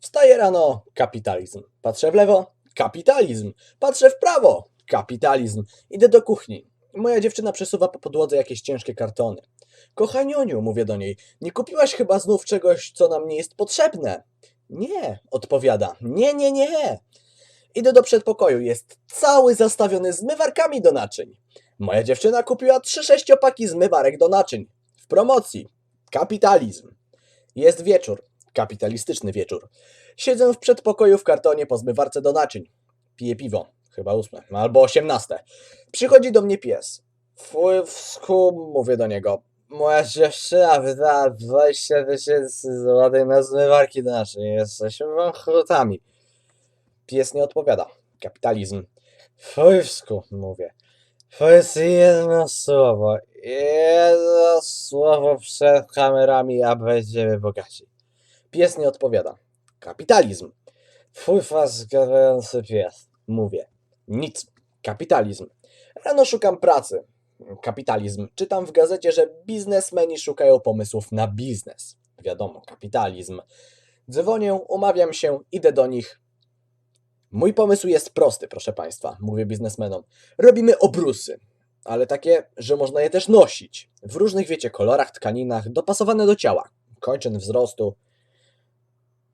Wstaję rano, kapitalizm. Patrzę w lewo, kapitalizm. Patrzę w prawo, kapitalizm. Idę do kuchni. Moja dziewczyna przesuwa po podłodze jakieś ciężkie kartony. Kochanioniu, mówię do niej, nie kupiłaś chyba znów czegoś, co nam nie jest potrzebne? Nie, odpowiada. Nie, nie, nie. Idę do przedpokoju, jest cały zastawiony zmywarkami do naczyń. Moja dziewczyna kupiła trzy sześciopaki zmywarek do naczyń. W promocji. Kapitalizm. Jest wieczór. Kapitalistyczny wieczór. Siedzę w przedpokoju w kartonie po zmywarce do naczyń. Piję piwo. Chyba ósme, albo osiemnaste. Przychodzi do mnie pies. Fuj, mówię do niego. Moja dziewczyna wydała 20 tysięcy złotych na zmywarki do naczyń. Jesteśmy bankrutami. Pies nie odpowiada. Kapitalizm. Fuj, mówię. Powiedz jedno słowo. Jedno słowo przed kamerami, a będziemy bogaci. Pies nie odpowiada. Kapitalizm. Twój was gadający pies. Mówię. Nic. Kapitalizm. Rano szukam pracy. Kapitalizm. Czytam w gazecie, że biznesmeni szukają pomysłów na biznes. Wiadomo, kapitalizm. Dzwonię, umawiam się, idę do nich. Mój pomysł jest prosty, proszę Państwa, mówię biznesmenom. Robimy obrusy, ale takie, że można je też nosić. W różnych, wiecie, kolorach, tkaninach, dopasowane do ciała. Kończyn wzrostu.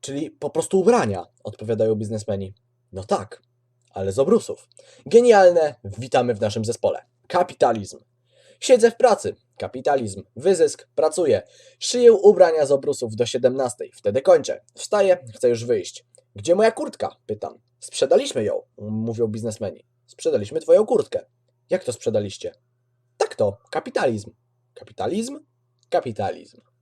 Czyli po prostu ubrania, odpowiadają biznesmeni. No tak, ale z obrusów. Genialne, witamy w naszym zespole. Kapitalizm. Siedzę w pracy. Kapitalizm. Wyzysk. Pracuję. Szyję ubrania z obrusów do 17. Wtedy kończę. Wstaję, chcę już wyjść. Gdzie moja kurtka? Pytam. Sprzedaliśmy ją, mówią biznesmeni. Sprzedaliśmy twoją kurtkę. Jak to sprzedaliście? Tak to, kapitalizm. Kapitalizm? Kapitalizm.